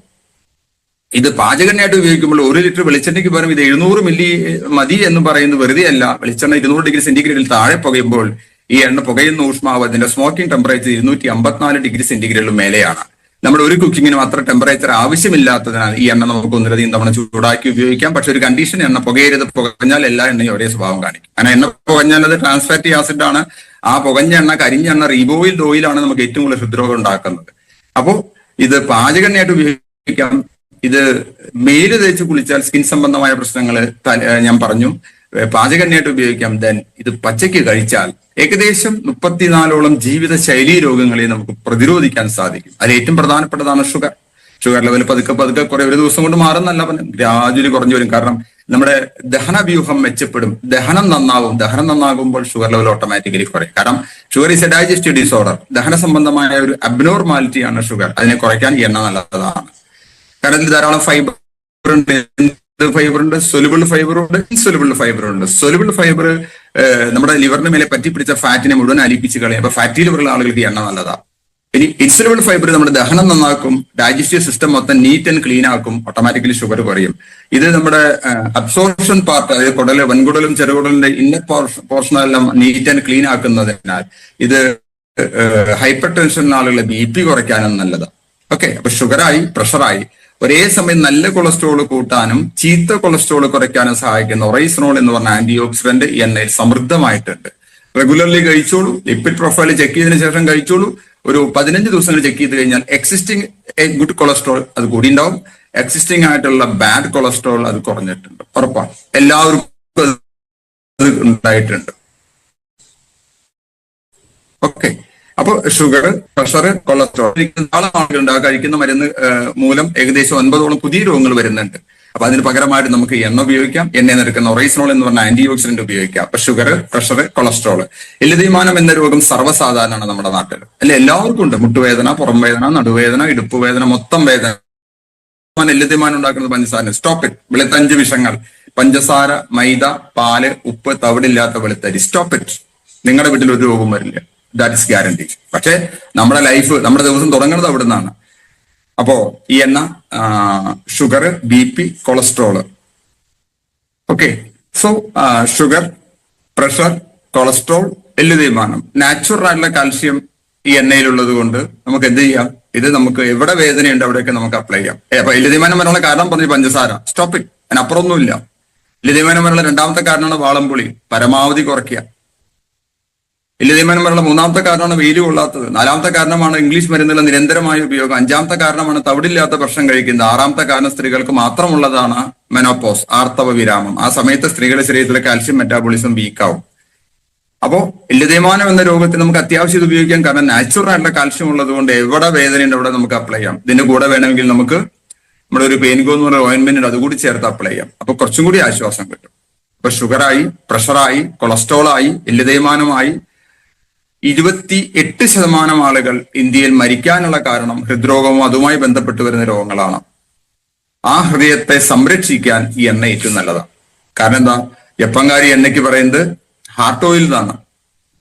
ഇത് പാചകണ്ണയായിട്ട് ഉപയോഗിക്കുമ്പോൾ ഒരു ലിറ്റർ വെളിച്ചെണ്ണയ്ക്ക് പകരം ഇത് എഴുന്നൂറ് മില്ലി മതി എന്ന് പറയുന്നത് വെറുതെ അല്ല വെളിച്ചെണ്ണ ഇരുന്നൂറ് ഡിഗ്രി സെന്റിഗ്രേഡിൽ താഴെ പുകയുമ്പോൾ ഈ എണ്ണ പുകയുന്ന ഊഷ്മാവ് അതിന്റെ സ്മോക്കിംഗ് ടെമ്പറേച്ചർ ഇരുന്നൂറ്റി അമ്പത്തിനാല് ഡിഗ്രി സെന്റിഗ്രേഡിലും മേലെയാണ്. നമ്മുടെ ഒരു കുക്കിങ്ങിനും അത്ര ടെമ്പറേച്ചർ ആവശ്യമില്ലാത്തതിനാൽ ഈ എണ്ണ നമുക്ക് ഒന്നിലധികം തവണ ചൂടാക്കി ഉപയോഗിക്കാം. പക്ഷെ ഒരു കണ്ടീഷൻ എണ്ണ പുകയരുത്. പുകഞ്ഞാൽ എല്ലാ എണ്ണയും ഒരേ സ്വഭാവം കാണിക്കും. കാരണം എണ്ണ പുകഞ്ഞാൽ അത് ട്രാൻസ്ഫാറ്റി ആസിഡ് ആണ്. ആ പുകഞ്ഞ എണ്ണ കരിഞ്ഞ എണ്ണ റീബോയിൽഡ് ഓയിലാണ് നമുക്ക് ഏറ്റവും കൂടുതൽ ഹൃദ്രോഗം ഉണ്ടാക്കുന്നത്. അപ്പോ ഇത് പാചകണ്ണയായിട്ട് ഉപയോഗിക്കാം. ഇത് മേൽ തേച്ച് കുളിച്ചാൽ സ്കിൻ സംബന്ധമായ പ്രശ്നങ്ങൾ ഞാൻ പറഞ്ഞു. പാചകണ്ണയായിട്ട് ഉപയോഗിക്കാം. ദെൻ ഇത് പച്ചയ്ക്ക് കഴിച്ചാൽ ഏകദേശം മുപ്പത്തിനാലോളം ജീവിത ശൈലീ രോഗങ്ങളെ നമുക്ക് പ്രതിരോധിക്കാൻ സാധിക്കും. അതിൽ ഏറ്റവും പ്രധാനപ്പെട്ടതാണ് ഷുഗർ. ഷുഗർ ലെവൽ പതുക്കെ പതുക്കെ കുറെ ഒരു ദിവസം കൊണ്ട് മാറുന്നല്ല ഗ്രാജുവലി കുറഞ്ഞു വരും. കാരണം നമ്മുടെ ദഹന വ്യൂഹം മെച്ചപ്പെടും. ദഹനം നന്നാവും. ദഹനം നന്നാകുമ്പോൾ ഷുഗർ ലെവൽ ഓട്ടോമാറ്റിക്കലി കുറയും. കാരണം sugar is a digestive disorder. ദഹന സംബന്ധമായ ഒരു അബ്നോർമാലിറ്റിയാണ് ഷുഗർ. അതിനെ കുറയ്ക്കാൻ എണ്ണ നല്ലതാണ്. കാരണം ധാരാളം ഫൈബർ ഉണ്ട്. ഫൈബർ ഉണ്ട്? സൊലുബിൾ ഫൈബർ ഉണ്ട്. ഇൻസൊലുബിൾ ഫൈബർ ഉണ്ട്. സൊലുബിൾ ഫൈബർ നമ്മുടെ ലിവറിന് മേലെ പറ്റി പിടിച്ച ഫാറ്റിനെ മുഴുവൻ അലിപ്പിച്ച് കളയും. അപ്പൊ ഫാറ്റി ലിവറുള്ള ആളുകൾക്ക് എണ്ണ നല്ലതാണ്. ഇനി ഇൻസുലബിൾ ഫൈബർ നമ്മുടെ ദഹനം നന്നാക്കും ഡൈജസ്റ്റീവ് സിസ്റ്റം മൊത്തം നീറ്റ് ആൻഡ് ക്ലീൻ ആക്കും ഓട്ടോമാറ്റിക്കലി ഷുഗർ കുറയും. ഇത് നമ്മുടെ അബ്സോർപ്ഷൻ പാർട്ട് അതായത് കുടൽ വൻകുടലും ചെറുകുടലിന്റെ ഇന്നർ പോർഷനെല്ലാം നീറ്റ് ആൻഡ് ക്ലീൻ ആക്കുന്നതിനാൽ ഇത് ഹൈപ്പർ ടെൻഷൻ ആളുകളെ ബി പി കുറയ്ക്കാനും നല്ലതാണ് ഓക്കെ അപ്പൊ ഷുഗറായി പ്രഷറായി ഒരേ സമയം നല്ല കൊളസ്ട്രോൾ കൂട്ടാനും ചീത്ത കൊളസ്ട്രോൾ കുറയ്ക്കാനും സഹായിക്കുന്ന ഒറൈസനോൾ എന്ന് പറഞ്ഞ ആന്റി ഓക്സിഡന്റ് എണ്ണയിൽ സമൃദ്ധമായിട്ടുണ്ട്. റെഗുലർലി കഴിച്ചോളൂ ലിപ്പിഡ് പ്രൊഫൈൽ ചെക്ക് ചെയ്തതിനു ശേഷം കഴിച്ചോളൂ ഒരു പതിനഞ്ച് ദിവസങ്ങൾ ചെക്ക് ചെയ്ത് കഴിഞ്ഞാൽ എക്സിസ്റ്റിംഗ് ഗുഡ് കൊളസ്ട്രോൾ അത് കൂടി ഉണ്ടാവും എക്സിസ്റ്റിംഗ് ആയിട്ടുള്ള ബാഡ് കൊളസ്ട്രോൾ അത് കുറഞ്ഞിട്ടുണ്ട്. ഉറപ്പാണ്. എല്ലാവർക്കും ഉണ്ടായിട്ടുണ്ട്. ഓക്കെ അപ്പൊ ഷുഗർ പ്രഷർ കൊളസ്ട്രോൾ ധാരാളം ആളുകളുണ്ട്. ആ കഴിക്കുന്ന മരുന്ന് മൂലം ഏകദേശം ഒൻപതോളം പുതിയ രോഗങ്ങൾ വരുന്നുണ്ട്. അപ്പൊ അതിന് പകരമായിട്ട് നമുക്ക് എണ്ണ ഉപയോഗിക്കാം. എണ്ണ നിരക്കുന്ന ഒറൈസനോൾ എന്ന് പറഞ്ഞ ആന്റി ഓക്സിഡന്റ് ഉപയോഗിക്കാം. അപ്പൊ ഷുഗർ പ്രഷർ കൊളസ്ട്രോൾ. എല്ലുതീമാനം എന്ന രോഗം സർവസാധാരണമാണ് നമ്മുടെ നാട്ടിൽ. അല്ലെ? എല്ലാവർക്കും ഉണ്ട്. മുട്ടുവേദന പുറം വേദന നടുവേദന ഇടുപ്പ് വേദന മൊത്തം വേദന. എല്ലുതീമാനം ഉണ്ടാക്കുന്നത് പഞ്ചസാര സ്റ്റോപ്പ് ഇറ്റ് വെളുത്തഞ്ച് വിഷങ്ങൾ. പഞ്ചസാര മൈദ പാൽ ഉപ്പ് തവിടില്ലാത്ത വെളുത്തരി. സ്റ്റോപ്പ് ഇറ്റ് നിങ്ങളുടെ വീട്ടിൽ ഒരു രോഗം വരില്ല. ദാറ്റ് ഇസ് ഗ്യാരണ്ടി പക്ഷേ നമ്മുടെ ലൈഫ് നമ്മുടെ ദിവസം തുടങ്ങുന്നത് അവിടെ നിന്നാണ് അപ്പോ ഈ എണ്ണ sugar B P cholesterol okay so sugar pressure cholesterol എല്ലു തീരുമാനം നാച്ചുറൽ ആയിട്ടുള്ള കാൽസ്യം ഈ എണ്ണയിലുള്ളത് കൊണ്ട് നമുക്ക് എന്ത് ചെയ്യാം? ഇത് നമുക്ക് എവിടെ വേദനയുണ്ട് അവിടെയൊക്കെ നമുക്ക് അപ്ലൈ ചെയ്യാം. അപ്പൊ എല്ലു തീരുമാനം വരാനുള്ള കാരണം പറഞ്ഞു പഞ്ചസാര. സ്റ്റോപ്പ് ഇറ്റ് അതിനപ്പുറമൊന്നുമില്ല. എല്ലു തീരുമാനം വരാനുള്ള രണ്ടാമത്തെ കാരണമാണ് വാളംപുളി. പരമാവധി കുറയ്ക്കുക. എല്ലുതേയ്മാനം വരെയുള്ള മൂന്നാമത്തെ കാരണമാണ് വെയിൽ കൊള്ളാത്തത്. നാലാമത്തെ കാരണമാണ് ഇംഗ്ലീഷ് മരുന്നുകളുടെ നിരന്തരമായ ഉപയോഗം. അഞ്ചാമത്തെ കാരണമാണ് തവിടില്ലാത്ത ഭക്ഷണം കഴിക്കുന്നത്. ആറാമത്തെ കാരണം സ്ത്രീകൾക്ക് മാത്രമുള്ളതാണ് മെനോപോസ് ആർത്തവ വിരാമം. ആ സമയത്ത് സ്ത്രീകളുടെ ശരീരത്തിലെ കാൽഷ്യം മെറ്റാബോളിസം വീക്കാവും അപ്പോ എല്ലുതേയ്മാനം എന്ന രോഗത്തിന് നമുക്ക് അത്യാവശ്യം ഇത് ഉപയോഗിക്കാം. കാരണം നാച്ചുറൽ ആയിട്ടുള്ള കാൽസ്യം ഉള്ളത് കൊണ്ട് എവിടെ വേദനയുണ്ട് അവിടെ നമുക്ക് അപ്ലൈ ചെയ്യാം. ഇതിന്റെ കൂടെ വേണമെങ്കിൽ നമുക്ക് നമ്മുടെ ഒരു പെയിൻകോ എന്ന് പറയുന്ന ഓയിൻമെന്റ് ഉണ്ട് അതുകൂടി ചേർത്ത് അപ്ലൈ ചെയ്യാം. അപ്പൊ കുറച്ചും കൂടി ആശ്വാസം കിട്ടും. ഇപ്പൊ ഷുഗറായി പ്രഷറായി കൊളസ്ട്രോളായി എല്ലുതേയ്മാനമായി ഇരുപത്തി എട്ട് ശതമാനം ആളുകൾ ഇന്ത്യയിൽ മരിക്കാനുള്ള കാരണം ഹൃദ്രോഗവും അതുമായി ബന്ധപ്പെട്ട് വരുന്ന രോഗങ്ങളാണ്. ആ ഹൃദയത്തെ സംരക്ഷിക്കാൻ ഈ എണ്ണ ഏറ്റവും നല്ലതാണ്. കാരണം എന്താ? ജപ്പങ്കാരി എണ്ണയ്ക്ക് പറയുന്നത് ഹാർട്ട് ഓയിൽ എന്നാണ്.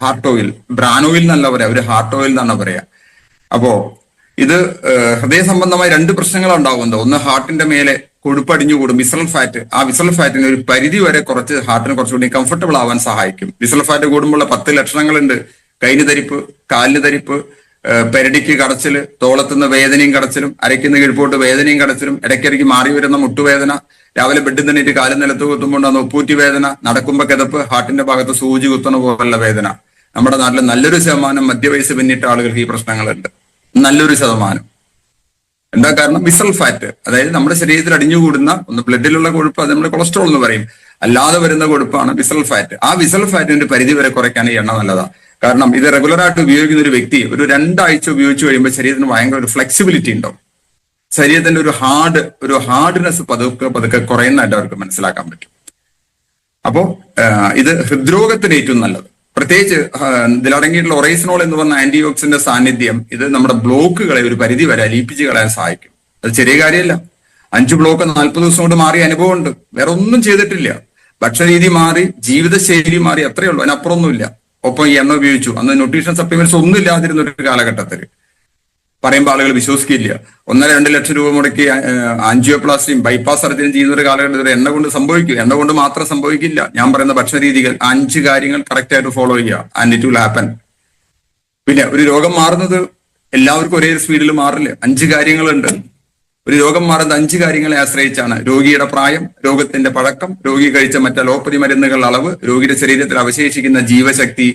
ഹാർട്ട് ഓയിൽ ബ്രാൻ ഓയിൽ എന്നല്ല പറയാ അവർ ഹാർട്ട് ഓയിൽ എന്നാണ് പറയാ. അപ്പോ ഇത് ഹൃദയ സംബന്ധമായ രണ്ട് പ്രശ്നങ്ങൾ ഉണ്ടാകുന്നത് ഒന്ന് ഹാർട്ടിന്റെ മേലെ കൊഴുപ്പടിഞ്ഞു കൂടും വിസറൽ ഫാറ്റ്. ആ വിസൽ ഫാറ്റിന് ഒരു പരിധി വരെ കുറച്ച് ഹാർട്ടിന് കുറച്ചുകൂടി കംഫർട്ടബിൾ ആവാൻ സഹായിക്കും. വിസൽ ഫാറ്റ് കൂടുമ്പോൾ പത്ത് ലക്ഷണങ്ങളുണ്ട്. കൈന് തരിപ്പ് കാലിന് തരിപ്പ് പെരടിക്ക് കടച്ചിൽ തോളത്തുനിന്ന് വേദനയും കടച്ചിലും അരയ്ക്കുന്ന കീഴ്പോട്ട് വേദനയും കടച്ചിലും ഇടയ്ക്കിടയ്ക്ക് മാറി വരുന്ന മുട്ടുവേദന രാവിലെ ബെഡിൽ നിന്നിട്ട് കാലിൽ നിലത്ത് കുത്തുമ്പോൾ ഉപ്പൂറ്റി വേദന നടക്കുമ്പോൾ കിതപ്പ് ഹാർട്ടിന്റെ ഭാഗത്ത് സൂചി കുത്തുന്ന പോലുള്ള വേദന. നമ്മുടെ നാട്ടിൽ നല്ലൊരു ശതമാനം മധ്യവയസ്സ് പിന്നിട്ട ആളുകൾക്ക് ഈ പ്രശ്നങ്ങളുണ്ട്. നല്ലൊരു ശതമാനം. എന്താ കാരണം? Visceral fat. അതായത് നമ്മുടെ ശരീരത്തിൽ അടിഞ്ഞുകൂടുന്ന ഒന്ന് ബ്ലഡിലുള്ള കൊഴുപ്പ് അത് നമ്മൾ കൊളസ്ട്രോൾ എന്ന് പറയും. അല്ലാതെ വരുന്ന കൊഴുപ്പാണ് വിസൽ ഫാറ്റ്. ആ വിസൽ ഫാറ്റിന്റെ പരിധി വരെ കുറയ്ക്കാൻ ഈ എണ്ണ നല്ലതാ. കാരണം ഇത് റെഗുലർ ആയിട്ട് ഉപയോഗിക്കുന്ന ഒരു വ്യക്തി ഒരു രണ്ടാഴ്ച ഉപയോഗിച്ച് കഴിയുമ്പോൾ ശരീരത്തിന് ഭയങ്കര ഒരു ഫ്ലെക്സിബിലിറ്റി ഉണ്ടാവും. ശരീരത്തിന്റെ ഒരു ഹാർഡ് ഒരു ഹാർഡ്നെസ് പതുക്കെ പതുക്കെ കുറയുന്നതായിട്ട് അവർക്ക് മനസ്സിലാക്കാൻ പറ്റും. അപ്പോ ഇത് ഹൃദ്രോഗത്തിന് ഏറ്റവും നല്ലത്. പ്രത്യേകിച്ച് ഇതിലടങ്ങിയിട്ടുള്ള ഒറൈസിനോൾ എന്ന് പറഞ്ഞ ആന്റി ഓക്സിന്റെ സാന്നിധ്യം ഇത് നമ്മുടെ ബ്ലോക്കുകളെ ഒരു പരിധി വരെ ലീപ്പിച്ച് കളയാൻ സഹായിക്കും. അത് ചെറിയ കാര്യമല്ല. അഞ്ച് ബ്ലോക്ക് നാൽപ്പത് ദിവസം കൊണ്ട് മാറിയ അനുഭവമുണ്ട്. വേറെ ഒന്നും ചെയ്തിട്ടില്ല. ഭക്ഷണരീതി മാറി ജീവിതശൈലി മാറി അത്രയേ ഉള്ളൂ. അതിനപ്പുറമൊന്നുമില്ല. ഒപ്പം ഈ എണ്ണ ഉപയോഗിച്ചു. അന്ന് ന്യൂട്രീഷൻ സപ്ലിമെന്റ്സ് ഒന്നും ഇല്ലാതിരുന്ന ഒരു കാലഘട്ടത്തിൽ പറയുമ്പോൾ ആളുകൾ വിശ്വസിക്കില്ല ഒന്നര രണ്ട് ലക്ഷം രൂപ മുടക്കി ആൻജിയോപ്ലാസ്റ്റിയും ബൈപ്പാസ് സർജറിയും ചെയ്യുന്ന ഒരു കാലഘട്ടത്തിൽ എണ്ണ കൊണ്ട് സംഭവിക്കും. എണ്ണ കൊണ്ട് മാത്രം സംഭവിക്കില്ല. ഞാൻ പറയുന്ന ഭക്ഷണ രീതികൾ അഞ്ച് കാര്യങ്ങൾ കറക്റ്റ് ആയിട്ട് ഫോളോ ചെയ്യുക. ആൻഡ് ഇറ്റ് വിൽ ഹാപ്പൻ പിന്നെ ഒരു രോഗം മാറുന്നത് എല്ലാവർക്കും ഒരേ സ്പീഡിൽ മാറില്ല. അഞ്ച് കാര്യങ്ങളുണ്ട്. ഒരു രോഗം മാറുന്നത് അഞ്ച് കാര്യങ്ങളെ ആശ്രയിച്ചാണ്. രോഗിയുടെ പ്രായം രോഗത്തിന്റെ പഴക്കം രോഗി കഴിച്ച മറ്റ് അലോപ്പതി മരുന്നുകളുടെ അളവ് രോഗിയുടെ ശരീരത്തിൽ അവശേഷിക്കുന്ന ജീവശക്തി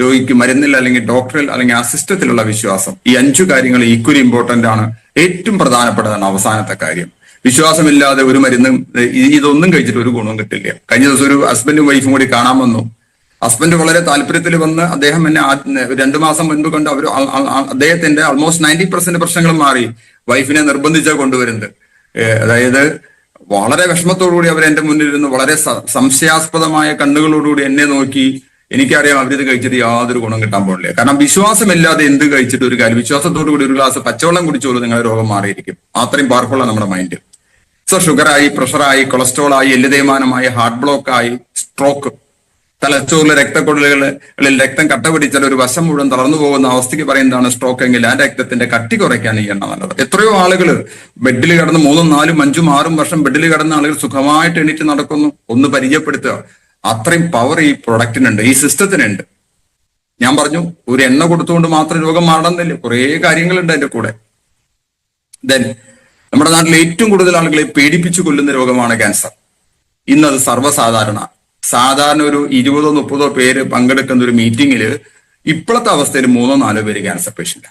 രോഗിക്ക് മരുന്നിൽ അല്ലെങ്കിൽ ഡോക്ടറിൽ അല്ലെങ്കിൽ ആ സിസ്റ്റത്തിലുള്ള വിശ്വാസം. ഈ അഞ്ചു കാര്യങ്ങൾ ഈക്വലി ഇമ്പോർട്ടന്റ് ആണ്. ഏറ്റവും പ്രധാനപ്പെട്ടതാണ് അവസാനത്തെ കാര്യം. വിശ്വാസമില്ലാതെ ഒരു മരുന്നും ഇതൊന്നും കഴിച്ചിട്ട് ഒരു ഗുണവും കിട്ടില്ല. കഴിഞ്ഞ ദിവസം ഒരു ഹസ്ബൻഡും വൈഫും കൂടി കാണാൻ വന്നു. ഹസ്ബൻഡ് വളരെ താല്പര്യത്തിൽ വന്ന് അദ്ദേഹം എന്നെ രണ്ടു മാസം മുൻപ് കണ്ട് അവർ അദ്ദേഹത്തിന്റെ ആൾമോസ്റ്റ് നയന്റി പെർസെന്റ് പ്രശ്നങ്ങൾ മാറി. വൈഫിനെ നിർബന്ധിച്ച കൊണ്ടുവരുന്നത്. അതായത് വളരെ വിഷമത്തോടുകൂടി അവർ എന്റെ മുന്നിൽ ഇരുന്ന് വളരെ സംശയാസ്പദമായ കണ്ണുകളോടുകൂടി എന്നെ നോക്കി എനിക്കറിയാം അവരിത് കഴിച്ചിട്ട് യാതൊരു ഗുണം കിട്ടാൻ പോകില്ല കാരണം വിശ്വാസമില്ലാതെ എന്ത് കഴിച്ചിട്ട് ഒരു കാര്യം വിശ്വാസത്തോടു കൂടി ഒരു ഗ്ലാസ് പച്ചവെള്ളം കുടിച്ചോളൂ നിങ്ങളുടെ രോഗം മാറിയിരിക്കും. അത്രയും പവർഫുള്ള നമ്മുടെ മൈൻഡ് സോ ഷുഗറായി പ്രഷറായി കൊളസ്ട്രോളായി എല്ല് തേയ്മാനമായി ഹാർട്ട് ബ്ലോക്ക് ആയി സ്ട്രോക്ക് തലച്ചോറിലെ രക്തക്കൊടലുകളിൽ രക്തം കട്ട പിടിച്ചാൽ ഒരു വശം മുഴുവൻ തളർന്നു പോകുന്ന അവസ്ഥയ്ക്ക് പറയുന്നതാണ് സ്ട്രോക്ക് എങ്കിൽ ആ രക്തത്തിന്റെ കട്ടി കുറയ്ക്കാൻ ഈ എണ്ണ നല്ലത്. എത്രയോ ആളുകൾ ബെഡിൽ കിടന്ന് മൂന്നും നാലും അഞ്ചും ആറും വർഷം ബെഡിൽ കിടന്ന ആളുകൾ സുഖമായിട്ട് എണീറ്റ് നടക്കുന്നു. ഒന്ന് പരിചയപ്പെടുത്തുക. അത്രയും പവർ ഈ പ്രൊഡക്റ്റിനുണ്ട് ഈ സിസ്റ്റത്തിനുണ്ട് ഞാൻ പറഞ്ഞു ഒരു എണ്ണ കൊടുത്തുകൊണ്ട് മാത്രം രോഗം മാറണമെന്നില്ല. കുറേ കാര്യങ്ങളുണ്ട് അതിന്റെ കൂടെ. ദെൻ നമ്മുടെ നാട്ടിലെ ഏറ്റവും കൂടുതൽ ആളുകളെ പേടിപ്പിച്ചു കൊല്ലുന്ന രോഗമാണ് ക്യാൻസർ ഇന്നത് സർവസാധാരണ. സാധാരണ ഒരു ഇരുപതോ മുപ്പതോ പേര് പങ്കെടുക്കുന്ന ഒരു മീറ്റിംഗിൽ ഇപ്പോഴത്തെ അവസ്ഥയിൽ മൂന്നോ നാലോ പേര് ക്യാൻസർ പേഷ്യന്റ്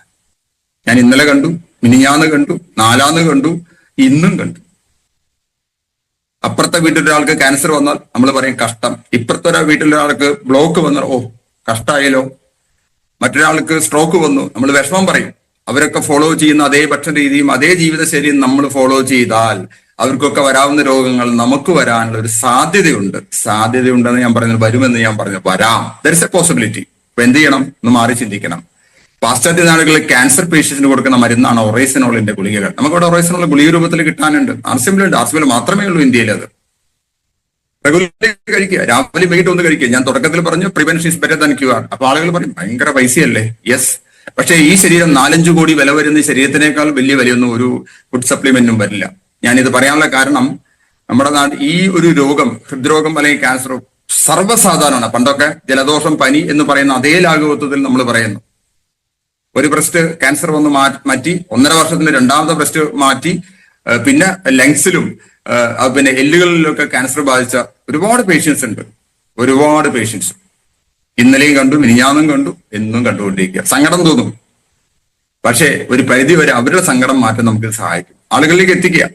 ഞാൻ ഇന്നലെ കണ്ടു മിനിഞ്ഞാന്ന് കണ്ടു നാലാന്ന് കണ്ടു ഇന്നും കണ്ടു. അപ്പുറത്തെ വീട്ടിലൊരാൾക്ക് ക്യാൻസർ വന്നാൽ നമ്മൾ പറയും കഷ്ടം. ഇപ്പുറത്തെ ഒരാ വീട്ടിലൊരാൾക്ക് ബ്ലോക്ക് വന്നാൽ ഓ കഷ്ടായാലോ മറ്റൊരാൾക്ക് സ്ട്രോക്ക് വന്നു നമ്മൾ വിഷമം പറയും. അവരൊക്കെ ഫോളോ ചെയ്യുന്ന അതേ ഭക്ഷണ രീതിയും അതേ ജീവിതശൈലിയും നമ്മൾ ഫോളോ ചെയ്താൽ അവർക്കൊക്കെ വരാവുന്ന രോഗങ്ങൾ നമുക്ക് വരാനുള്ള ഒരു സാധ്യതയുണ്ട്. സാധ്യതയുണ്ടെന്ന് ഞാൻ പറഞ്ഞു വരുമെന്ന് ഞാൻ പറഞ്ഞു വരാം. ദർ ഇസ് എ പോസിബിലിറ്റി അപ്പൊ എന്ത് ചെയ്യണം? ഒന്ന് മാറി ചിന്തിക്കണം. പാശ്ചാത്യ നാടുകളിൽ ക്യാൻസർ പേഷ്യന്റിന് കൊടുക്കുന്ന മരുന്നാണ് ഒറൈസിനോളിന്റെ ഗുളികകൾ. നമുക്കിവിടെ ഒറൈസിനോൾ ഗുളിക രൂപത്തിൽ കിട്ടാനുണ്ട്. ആർസിമിലുണ്ട് ആർസിമിൽ മാത്രമേ ഉള്ളൂ ഇന്ത്യയിൽ അത്. കഴിക്കുക. രാവിലെ വൈകിട്ട് ഒന്ന് കഴിക്കുക. ഞാൻ തുടക്കത്തിൽ പറഞ്ഞു prevention is better than cure അപ്പൊ ആളുകൾ പറയും ഭയങ്കര പൈസയല്ലേ? യെസ് പക്ഷേ ഈ ശരീരം നാലഞ്ചു കോടി വില വരുന്ന ശരീരത്തിനേക്കാൾ വലിയ വിലയൊന്നും ഒരു ഫുഡ് സപ്ലിമെന്റും വരില്ല. ഞാൻ ഇത് പറയാനുള്ള കാരണം നമ്മുടെ നാട് ഈ ഒരു രോഗം ഹൃദ്രോഗം അല്ലെങ്കിൽ ക്യാൻസർ സർവസാധാരണമാണ്. പണ്ടൊക്കെ ജലദോഷം പനി എന്ന് പറയുന്ന അതേ ലാഘവത്വത്തിൽ നമ്മൾ പറയുന്നു. ഒരു ബ്രസ്റ്റ് ക്യാൻസർ വന്ന് മാറ്റി ഒന്നര വർഷത്തിന് രണ്ടാമത്തെ ബ്രസ്റ്റ് മാറ്റി പിന്നെ ലങ്സിലും പിന്നെ എല്ലുകളിലൊക്കെ ക്യാൻസർ ബാധിച്ച ഒരുപാട് പേഷ്യൻസ് ഉണ്ട്. ഒരുപാട് പേഷ്യൻസ് ഇന്നലെയും കണ്ടു മിനിഞ്ഞാന്നും കണ്ടു എന്നും കണ്ടുകൊണ്ടിരിക്കുക. സങ്കടം തോന്നും. പക്ഷേ ഒരു പരിധി വരെ അവരുടെ സങ്കടം മാറ്റാൻ നമുക്ക് സഹായിക്കും. ആളുകളിലേക്ക് എത്തിക്കുക.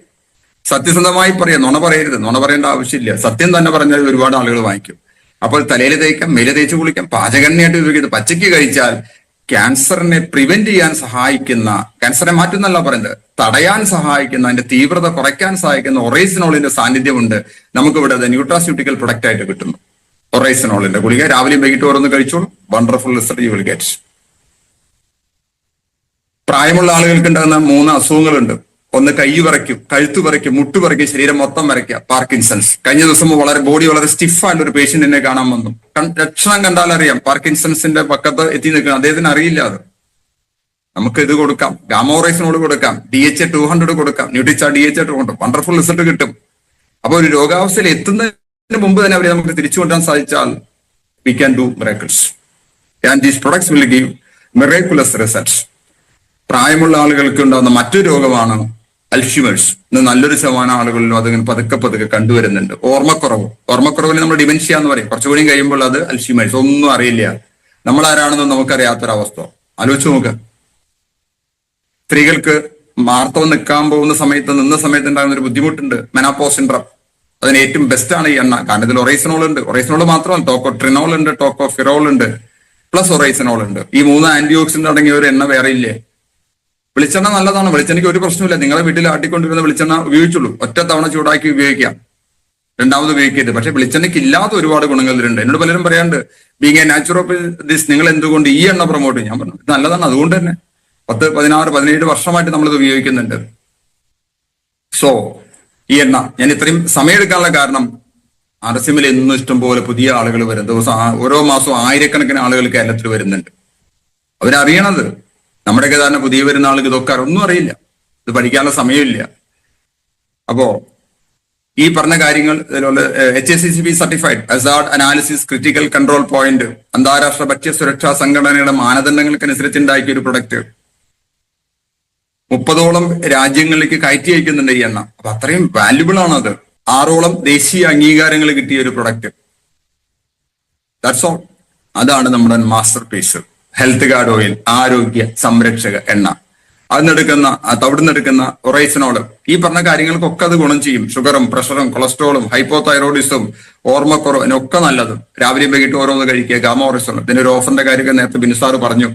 സത്യസന്ധമായി പറയാം. നുണ പറയരുത്. നുണ പറയേണ്ട ആവശ്യമില്ല. സത്യം തന്നെ പറഞ്ഞാൽ ഒരുപാട് ആളുകൾ വാങ്ങിക്കും. അപ്പോൾ തലയിൽ തേക്കാം മേലെ തേച്ച് കുളിക്കാം. പാചകണ്ണിയായിട്ട് ഉപയോഗിക്കുന്നത് പച്ചയ്ക്ക് കഴിച്ചാൽ ക്യാൻസറിനെ പ്രിവെന്റ് ചെയ്യാൻ സഹായിക്കുന്ന ക്യാൻസറെ മാറ്റുന്നല്ല പറയുന്നത് തടയാൻ സഹായിക്കുന്ന അതിന്റെ തീവ്രത കുറയ്ക്കാൻ സഹായിക്കുന്ന ഒറേസിനോളിന്റെ സാന്നിധ്യമുണ്ട് നമുക്കിവിടെ അത് ന്യൂട്രാസ്യൂട്ടിക്കൽ പ്രൊഡക്റ്റ് ആയിട്ട് കിട്ടുന്നു. ഒറേസിനോളിന്റെ ഗുളിക രാവിലെയും വൈകിട്ട് ഓരോന്ന് കഴിച്ചോളൂ. Wonderful result you will get പ്രായമുള്ള ആളുകൾക്ക് ഉണ്ടാകുന്ന മൂന്ന് അസുഖങ്ങളുണ്ട്. ഒന്ന് കൈ വരയ്ക്കും കഴുത്തു വരയ്ക്കും മുട്ടു വരയ്ക്കും ശരീരം മൊത്തം വരയ്ക്കുക. പാർക്കിൻസൺസ്. കഴിഞ്ഞ ദിവസം വളരെ ബോഡി വളരെ സ്റ്റിഫ് സ്റ്റിഫായിട്ട് ഒരു പേഷ്യന്റിനെ കാണാൻ വന്നു. ലക്ഷണം കണ്ടാൽ അറിയാം. പാർക്കിൻസൺസിന്റെ പക്കത്ത് എത്തി നിൽക്കണം. അദ്ദേഹത്തിന് അറിയില്ല അത്. നമുക്ക് ഇത് കൊടുക്കാം. ഗാമോറൈസിനോട് കൊടുക്കാം. ഡി എച്ച് ടു ഹൺഡ്രഡ് കൊടുക്കാം. ന്യൂട്രിച്ച D H two hundred wonderful result കിട്ടും. അപ്പൊ ഒരു രോഗാവസ്ഥയിൽ എത്തുന്നതിന് മുമ്പ് തന്നെ അവരെ നമുക്ക് തിരിച്ചു കൊണ്ടാൻ സാധിച്ചാൽ we can do miracles and these products will give miraculous results പ്രായമുള്ള ആളുകൾക്ക് ഉണ്ടാകുന്ന മറ്റൊരു രോഗമാണ് അൽഷിമേഴ്സ് ഇന്ന് നല്ലൊരു ശതമാനം ആളുകളിലും അതിങ്ങനെ പതുക്കെ പതുക്കെ കണ്ടുവരുന്നുണ്ട്. ഓർമ്മക്കുറവ്. ഓർമ്മക്കുറവിന് നമ്മൾ ഡിമെൻഷ്യ എന്ന് പറയും. കുറച്ചുകൂടി കഴിയുമ്പോൾ അത് അൽഷിമേഴ്സ് ഒന്നും അറിയില്ല. നമ്മൾ ആരാണെന്നും നമുക്കറിയാത്തൊരവസ്ഥ. ആലോചിച്ച് നോക്ക്. സ്ത്രീകൾക്ക് മാർത്തവം നിൽക്കാൻ പോകുന്ന സമയത്ത് നിന്ന സമയത്ത് ഉണ്ടാകുന്ന ഒരു ബുദ്ധിമുട്ടുണ്ട്. മെനാപ്പോ സിൻഡ്രം അതിന് ഏറ്റവും ബെസ്റ്റ് ആണ് ഈ എണ്ണ. കാരണം ഇതിൽ ഒറൈസനോൾ ഉണ്ട്. ഒറൈസനോൾ മാത്രമല്ല ടോക്കോ ട്രിനോൾ ഉണ്ട് ടോക്കോ ഫിറോൾ ഉണ്ട് പ്ലസ് ഒറൈസനോൾ ഉണ്ട്. ഈ മൂന്ന് ആന്റി ഓക്സിഡന്റ് അടങ്ങിയ ഒരു എണ്ണ വേറെ ഇല്ലേ. വെളിച്ചെണ്ണ നല്ലതാണ്. വെളിച്ചെണ്ണയ്ക്ക് ഒരു പ്രശ്നമില്ല നിങ്ങളെ വീട്ടിൽ ആട്ടിക്കൊണ്ടിരുന്ന വെളിച്ചെണ്ണ ഉപയോഗിച്ചുള്ളൂ. ഒറ്റ തവണ ചൂടാക്കി ഉപയോഗിക്കാം. രണ്ടാമത് ഉപയോഗിക്കരുത്. പക്ഷെ വെളിച്ചെണ്ണയ്ക്ക് ഇല്ലാത്ത ഒരുപാട് ഗുണങ്ങൾ ഇതിലുണ്ട് എന്നോട് പലരും പറയാണ്ട് ബീങ് എ നാച്ചുറോപ്പി ദിസ് നിങ്ങൾ എന്തുകൊണ്ട് ഈ എണ്ണ പ്രൊമോട്ട് ഞാൻ പറഞ്ഞു നല്ലതാണ്. അതുകൊണ്ട് തന്നെ പത്ത് പതിനാറ് പതിനേഴ് വർഷമായിട്ട് നമ്മളിത് ഉപയോഗിക്കുന്നുണ്ട്. സോ ഈ എണ്ണ ഞാൻ ഇത്രയും സമയമെടുക്കാനുള്ള കാരണം അരസിമിൽ എന്നും ഇഷ്ടംപോലെ പുതിയ ആളുകൾ വരും. ദിവസം ഓരോ മാസവും ആയിരക്കണക്കിന് ആളുകൾ കേരളത്തിൽ വരുന്നുണ്ട്. അവരറിയണത് നമ്മുടെയൊക്കെ തന്നെ പുതിയ വരുന്ന ആളുകൾ ഇതൊക്കെ ഒന്നും അറിയില്ല. ഇത് പഠിക്കാനുള്ള സമയമില്ല. അപ്പോ ഈ പറഞ്ഞ കാര്യങ്ങൾ H S C B certified hazard analysis critical control point അന്താരാഷ്ട്ര ഭക്ഷ്യ സുരക്ഷാ സംഘടനയുടെ മാനദണ്ഡങ്ങൾക്കനുസരിച്ച് ഉണ്ടാക്കിയ ഒരു പ്രൊഡക്റ്റ് മുപ്പതോളം രാജ്യങ്ങളിലേക്ക് കയറ്റി അയക്കുന്നുണ്ട് ഈ എണ്ണ. അപ്പൊ അത്രയും വാല്യുബിൾ ആണ് അത്. ആറോളം ദേശീയ അംഗീകാരങ്ങൾ കിട്ടിയ ഒരു പ്രൊഡക്റ്റ് ദാറ്റ്സ് ഓൾ അതാണ് നമ്മുടെ master piece health guard oil ആരോഗ്യ സംരക്ഷക എണ്ണ. അതിനെടുക്കുന്ന അവിടുന്ന് എടുക്കുന്ന ഒറൈസിനോൾ ഈ പറഞ്ഞ കാര്യങ്ങൾക്കൊക്കെ അത് ഗുണം ചെയ്യും. ഷുഗറും പ്രഷറും കൊളസ്ട്രോളും ഹൈപ്പോ തൈറോയിഡിസും ഓർമ്മക്കുറവിനൊക്കെ നല്ലതും. രാവിലെയും വൈകിട്ട് ഓരോന്ന് കഴിക്കുക. ഗാമ ഓറൈസോളും ഇതിന്റെ ഒരു ഓഫറിന്റെ കാര്യമൊക്കെ നേരത്തെ ബിനുസാർ പറഞ്ഞു.